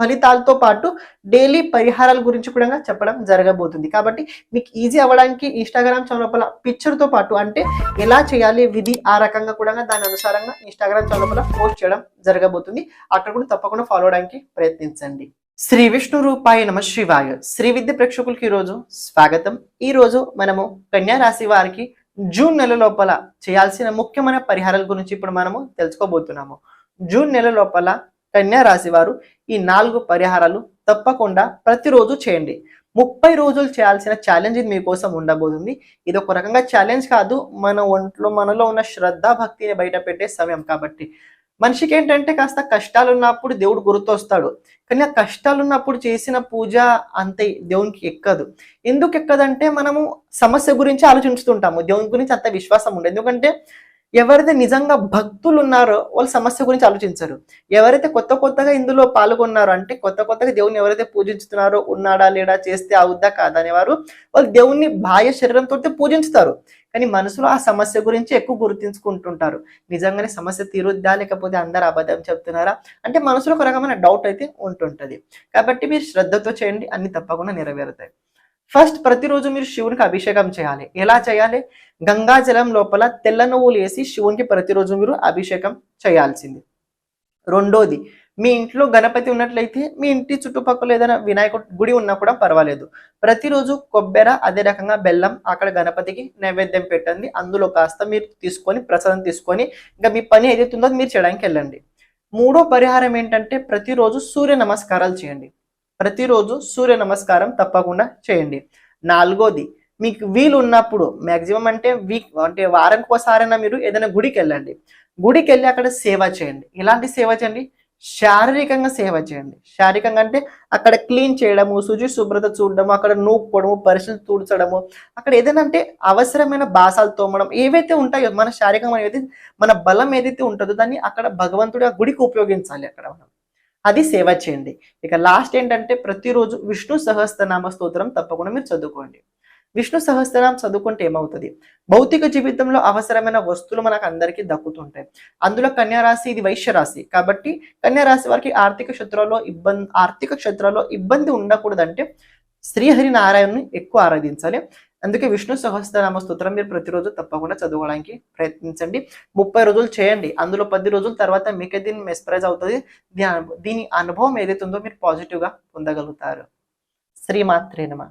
ఫలితాలతో పాటు డైలీ పరిహారాల గురించి కూడా చెప్పడం జరగబోతుంది. కాబట్టి మీకు ఈజీ అవ్వడానికి ఇన్స్టాగ్రామ్ ఛానల్ లోపల పిక్చర్తో పాటు అంటే ఎలా చేయాలి విధి ఆ రకంగా కూడా దాని అనుసారంగా ఇన్స్టాగ్రామ్ ఛానల్ పోస్ట్ చేయడం జరగబోతుంది. అక్కడ కూడా తప్పకుండా ఫాలో అవడానికి ప్రయత్నించండి. శ్రీ విష్ణు రూపాయ నమ శివాయ. శ్రీ విద్య ప్రేక్షకులకి ఈరోజు స్వాగతం. ఈ రోజు మనము కన్యా రాశి వారికి జూన్ నెల లోపల చేయాల్సిన ముఖ్యమైన పరిహారాల గురించి ఇప్పుడు మనము తెలుసుకోబోతున్నాము. జూన్ నెల లోపల కన్యా రాశి వారు ఈ నాలుగు పరిహారాలు తప్పకుండా ప్రతిరోజు చేయండి. ముప్పై రోజులు చేయాల్సిన ఛాలెంజ్ ఇది మీకోసం ఉండబోతుంది. ఇది ఒక రకంగా ఛాలెంజ్ కాదు. మన ఒంట్లో మనలో ఉన్న శ్రద్ధ భక్తిని బయట పెట్టే సమయం కాబట్టి. మనిషికి ఏంటంటే కాస్త కష్టాలు ఉన్నప్పుడు దేవుడు గుర్తొస్తాడు. కానీ ఆ కష్టాలు ఉన్నప్పుడు చేసిన పూజ అంతే దేవునికి ఎక్కదు. ఎందుకు ఎక్కదంటే మనము సమస్య గురించి ఆలోచిస్తుంటాము దేవుని గురించి అంత విశ్వాసం ఉండదు. ఎందుకంటే ఎవరైతే నిజంగా భక్తులు ఉన్నారో వాళ్ళ సమస్య గురించి ఆలోచించరు. ఎవరైతే కొత్త కొత్తగా ఇందులో పాల్గొన్నారో అంటే కొత్త కొత్తగా దేవుని ఎవరైతే పూజించుతున్నారో ఉన్నాడా లేడా చేస్తే అవుద్దా కాదా అనేవారు వాళ్ళు దేవుణ్ణి బాహ్య శరీరంతో పూజించుతారు. కానీ మనసులో ఆ సమస్య గురించి ఎక్కువ గుర్తించుకుంటుంటారు. నిజంగానే సమస్య తీరుద్దా లేకపోతే అందరు అబద్ధం చెప్తున్నారా? అంటే మనసులో ఒక రకమైన డౌట్ అయితే ఉంటుంటది. కాబట్టి మీరు శ్రద్ధతో చేయండి. అన్ని తప్పకుండా నెరవేరుతాయి. ఫస్ట్ ప్రతిరోజు మీరు శివునికి అభిషేకం చేయాలి. ఎలా చేయాలి? గంగా జలం లోపల తెల్ల నువ్వులు వేసి శివునికి ప్రతిరోజు మీరు అభిషేకం చేయాల్సింది. రెండోది మీ ఇంట్లో గణపతి ఉన్నట్లయితే మీ ఇంటి చుట్టుపక్కల ఏదైనా వినాయకుడు గుడి ఉన్నా కూడా పర్వాలేదు. ప్రతిరోజు కొబ్బెర అదే రకంగా బెల్లం అక్కడ గణపతికి నైవేద్యం పెట్టండి. అందులో కాస్త మీరు తీసుకొని ప్రసాదం తీసుకొని ఇంకా మీ పని ఏదైతే ఉందో మీరు చేయడానికి వెళ్ళండి. మూడో పరిహారం ఏంటంటే ప్రతిరోజు సూర్య నమస్కారాలు చేయండి. ప్రతిరోజు సూర్య నమస్కారం తప్పకుండా చేయండి. నాలుగోది మీకు వీలు ఉన్నప్పుడు మ్యాక్సిమం అంటే వీక్ అంటే వారానికి ఒకసారైనా మీరు ఏదైనా గుడికి వెళ్ళండి గుడికి వెళ్ళి అక్కడ సేవ చేయండి. ఎలాంటి సేవ చేయండి? శారీరకంగా సేవ చేయండి. శారీరకంగా అంటే అక్కడ క్లీన్ చేయడము శుచి శుభ్రత చూడడము అక్కడ నూక్కోవడము పరిశీలి తూడ్చడము అక్కడ ఏదైనా అంటే అవసరమైన బాసాలు తోమడం ఏవైతే ఉంటాయో మన శారీరకం ఏదైతే మన బలం ఏదైతే ఉంటుందో దాన్ని అక్కడ భగవంతుడు ఆ గుడికి ఉపయోగించాలి అక్కడ మనం. అది సేవ చేయండి. ఇక లాస్ట్ ఏంటంటే ప్రతిరోజు విష్ణు సహస్రనామ స్తోత్రం తప్పకుండా మీరు చదువుకోండి. విష్ణు సహస్రనామం చదువుకుంటే ఏమవుతుంది? భౌతిక జీవితంలో అవసరమైన వస్తువులు మనకు అందరికీ దక్కుతుంటాయి. అందులో కన్యారాశి ఇది వైశ్యరాశి. కాబట్టి కన్యారాశి వారికి ఆర్థిక క్షేత్రంలో ఇబ్బంది ఆర్థిక క్షేత్రంలో ఇబ్బంది ఉండకూడదంటే శ్రీహరి నారాయణని ఎక్కువ ఆరాధించాలి. అందుకే విష్ణు సహస్రనామ స్తోత్రం మీరు ప్రతిరోజు తప్పకుండా చదువుకోవడానికి ప్రయత్నించండి. ముప్పై రోజులు చేయండి. అందులో పది రోజుల తర్వాత మీకే దీన్ని మెస్ప్రైజ్ అవుతుంది. దీని అనుభవం- దీని అనుభవం ఏదైతే ఉందో మీరు పాజిటివ్గా పొందగలుగుతారు. శ్రీమాత్రేనమా